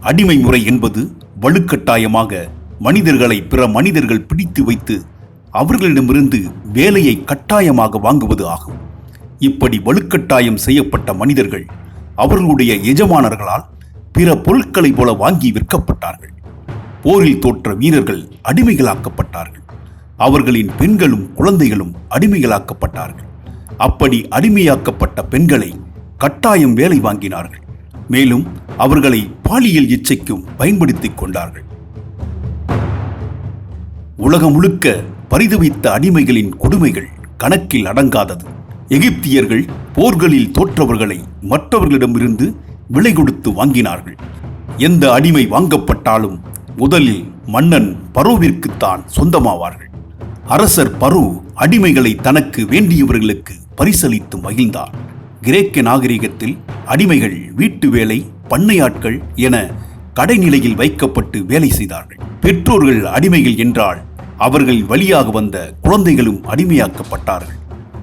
அடிமை முறை என்பது வலுக்கட்டாயமாக மனிதர்களை பிற மனிதர்கள் பிடித்து வைத்து அவர்களிடமிருந்து வேலையை கட்டாயமாக வாங்குவது ஆகும். இப்படி வலுக்கட்டாயம் செய்யப்பட்ட மனிதர்கள் அவர்களுடைய எஜமானர்களால் பிற பொருட்களைப் போல வாங்கி விற்கப்பட்டார்கள். போரில் தோற்ற வீரர்கள் அடிமைகளாக்கப்பட்டார்கள். அவர்களின் பெண்களும் குழந்தைகளும் அடிமைகளாக்கப்பட்டார்கள். அப்படி அடிமையாக்கப்பட்ட பெண்களை கட்டாயம் வேலை வாங்கினார்கள். மேலும் அவர்களை பாலியல் இச்சைக்கும் பயன்படுத்திக் கொண்டார்கள். உலகம் முழுக்க பரிதவித்த அடிமைகளின் கொடுமைகள் கணக்கில் அடங்காதது. எகிப்தியர்கள் போர்களில் தோற்றவர்களை மற்றவர்களிடமிருந்து விலை கொடுத்து வாங்கினார்கள். எந்த அடிமை வாங்கப்பட்டாலும் முதலில் மன்னன் பரோவிற்குத்தான் சொந்தமாவார்கள். அரசர் பரு அடிமைகளை தனக்கு வேண்டியவர்களுக்கு பரிசளித்து மகிழ்ந்தார். கிரேக்க நாகரிகத்தில் அடிமைகள் வீட்டு வேலை பண்ணையாட்கள் என கடைநிலையில் வைக்கப்பட்டு வேலை செய்தார்கள். பெற்றோர்கள் அடிமைகள் என்றால் அவர்கள் வழியாக வந்த குழந்தைகளும் அடிமையாக்கப்பட்டார்கள்.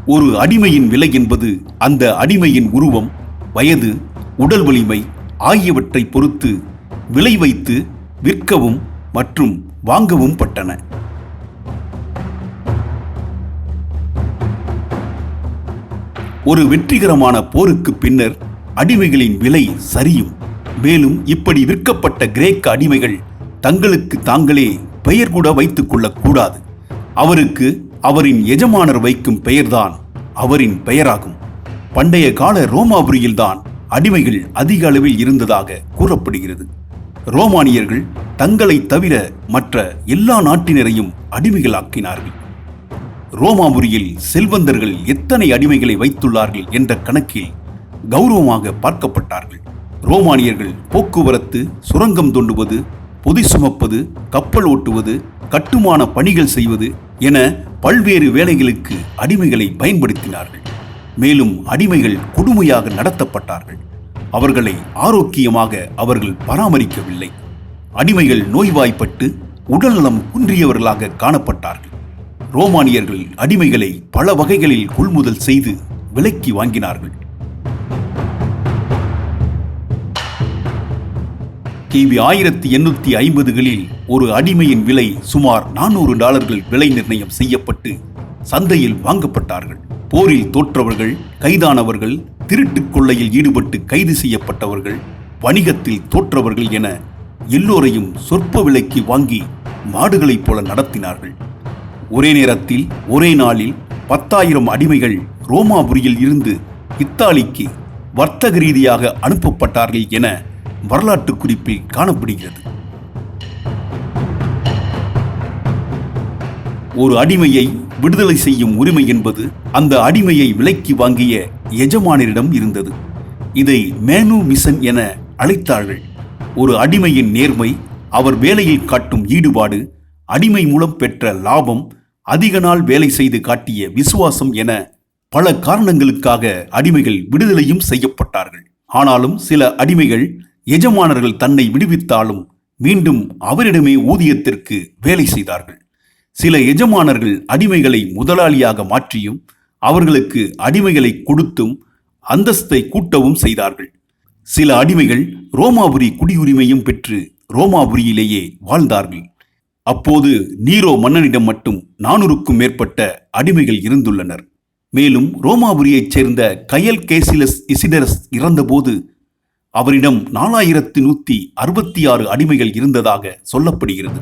ஒரு அடிமையின் விலை என்பது அந்த அடிமையின் உருவம் வயது உடல் வலிமை ஆகியவற்றை பொறுத்து விலை வைத்து விற்கவும் மற்றும் வாங்கவும் பட்டன. ஒரு வெற்றிகரமான போருக்கு பின்னர் அடிமைகளின் விலை சரியும். மேலும் இப்படி விற்கப்பட்ட கிரேக்க அடிமைகள் தங்களுக்கு தாங்களே பெயர் கூட வைத்துக் கொள்ளக்கூடாது. அவருக்கு அவரின் எஜமானர் வைக்கும் பெயர்தான் அவரின் பெயராகும். பண்டைய கால ரோமாபுரியில்தான் அடிமைகள் அதிக அளவில் இருந்ததாக கூறப்படுகிறது. ரோமானியர்கள் தங்களை தவிர மற்ற எல்லா நாட்டினரையும் அடிமைகளாக்கினார்கள். ரோமாபுரியில் செல்வந்தர்கள் எத்தனை அடிமைகளை வைத்துள்ளார்கள் என்ற கணக்கில் கௌரவமாக பார்க்கப்பட்டார்கள். ரோமானியர்கள் போக்குவரத்து சுரங்கம் தோண்டுவது பொதி சுமப்பது கப்பல் ஓட்டுவது கட்டுமான பணிகள் செய்வது என பல்வேறு வேலைகளுக்கு அடிமைகளை பயன்படுத்தினார்கள். மேலும் அடிமைகள் கொடுமையாக நடத்தப்பட்டார்கள். அவர்களை ஆரோக்கியமாக அவர்கள் பராமரிக்கவில்லை. அடிமைகள் நோய்வாய்ப்பட்டு உடல்நலம் குன்றியவர்களாக காணப்பட்டார்கள். ரோமானியர்கள் அடிமைகளை பல வகைகளில் கொள்முதல் செய்து விலைக்கு வாங்கினார்கள். கிபி ஆயிரத்தி எண்ணூத்தி ஐம்பதுகளில் ஒரு அடிமையின் விலை சுமார் நானூறு டாலர்கள் விலை நிர்ணயம் செய்யப்பட்டு சந்தையில் வாங்கப்பட்டார்கள். போரில் தோற்றவர்கள் கைதானவர்கள் திருட்டுக் கொள்ளையில் ஈடுபட்டு கைது செய்யப்பட்டவர்கள் வணிகத்தில் தோற்றவர்கள் என எல்லோரையும் சொற்ப விலைக்கு வாங்கி மாடுகளைப் போல நடத்தினார்கள். ஒரே நேரத்தில் ஒரே நாளில் பத்தாயிரம் அடிமைகள் ரோமாபுரியில் இருந்து இத்தாலிக்கு வர்த்தக ரீதியாக அனுப்பப்பட்டார்கள் என வரலாற்று குறிப்பில் காணப்படுகிறது. ஒரு அடிமையை விடுதலை செய்யும் உரிமை என்பது அந்த அடிமையை விலைக்கு வாங்கிய எஜமானரிடம் இருந்தது. இதை மேனு மிஷன் என அழைத்தார்கள். ஒரு அடிமையின் நேர்மை அவர் வேலையில் காட்டும் ஈடுபாடு அடிமை மூலம் பெற்ற லாபம் அதிக நாள் வேலை செய்து காட்டிய விசுவாசம் என பல காரணங்களுக்காக அடிமைகள் விடுதலையும் செய்யப்பட்டார்கள். ஆனாலும் சில அடிமைகள் எஜமானர்கள் தன்னை விடுவித்தாலும் மீண்டும் அவரிடமே ஊதியத்திற்கு வேலை செய்தார்கள். சில எஜமானர்கள் அடிமைகளை முதலாளியாக மாற்றியும் அவர்களுக்கு அடிமைகளை கொடுத்தும் அந்தஸ்தை கூட்டவும் செய்தார்கள். சில அடிமைகள் ரோமாபுரி குடியுரிமையும் பெற்று ரோமாபுரியிலேயே வாழ்ந்தார்கள். அப்போது நீரோ மன்னனிடம் மட்டும் நானூறுக்கும் மேற்பட்ட அடிமைகள் இருந்துள்ளனர். மேலும் ரோமாபுரியைச் சேர்ந்த கயல் கேசிலஸ் இசிடரஸ் இறந்தபோது அவரிடம் நாலாயிரத்து நூத்தி அறுபத்தி ஆறு அடிமைகள் இருந்ததாக சொல்லப்படுகிறது.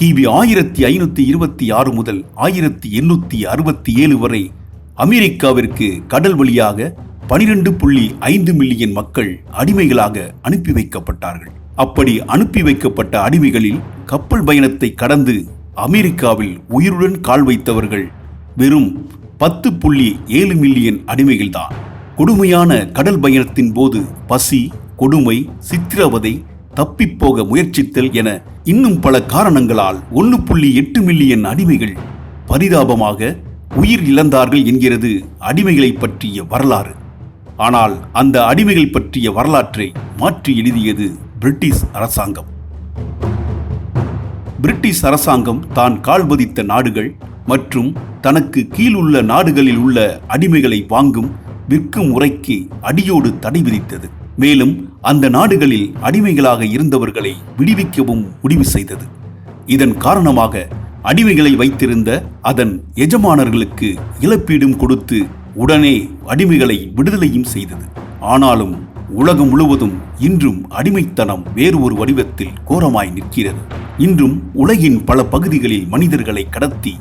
கிபி ஆயிரத்தி ஐநூத்தி இருபத்தி ஆறு முதல் ஆயிரத்தி எண்ணூத்தி அறுபத்தி ஏழு வரை அமெரிக்காவிற்கு கடல் வழியாக பனிரெண்டு புள்ளி ஐந்து மில்லியன் மக்கள் அடிமைகளாக அனுப்பி வைக்கப்பட்டார்கள். அப்படி அனுப்பி வைக்கப்பட்ட அடிமைகளில் கப்பல் பயணத்தை கடந்து அமெரிக்காவில் உயிருடன் கால் வைத்தவர்கள் வெறும் பத்து புள்ளி ஏழு மில்லியன் அடிமைகள்தான். கொடுமையான கடல் பயணத்தின் போது பசி கொடுமை சித்திரவதை தப்பிப்போக முயற்சித்தல் என இன்னும் பல காரணங்களால் ஒன்று புள்ளி எட்டு மில்லியன் அடிமைகள் பரிதாபமாக உயிர் இழந்தார்கள் என்கிறது அடிமைகளை பற்றிய வரலாறு. ஆனால் அந்த அடிமைகள் பற்றிய வரலாற்றை மாற்றி எழுதியது பிரிட்டிஷ் அரசாங்கம். பிரிட்டிஷ் அரசாங்கம் தான் கால்பதித்த நாடுகள் மற்றும் தனக்கு கீழுள்ள நாடுகளில் உள்ள அடிமைகளை வாங்கும் விற்கும் முறைக்கு அடியோடு தடை விதித்தது. மேலும் அந்த நாடுகளில் அடிமைகளாக இருந்தவர்களை விடுவிக்கவும் முடிவு செய்தது. இதன் காரணமாக அடிமைகளை வைத்திருந்த அதன் எஜமானர்களுக்கு இழப்பீடும் கொடுத்து உடனே அடிமைகளை விடுதலையும் செய்தது. ஆனாலும் உலகம் முழுவதும் இன்றும் அடிமைத்தனம் வேறு ஒரு வடிவத்தில் கோரமாய் நிற்கிறது. இன்றும் உலகின் பல பகுதிகளில் மனிதர்களை கடத்தி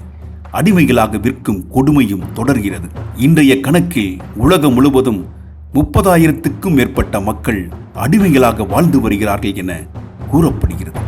அடிமைகளாக விற்கும் கொடுமையும் தொடர்கிறது. இன்றைய கணக்கில் உலகம் முழுவதும் முப்பதாயிரத்துக்கும் மேற்பட்ட மக்கள் அடிமைகளாக வாழ்ந்து வருகிறார்கள் என கூறப்படுகிறது.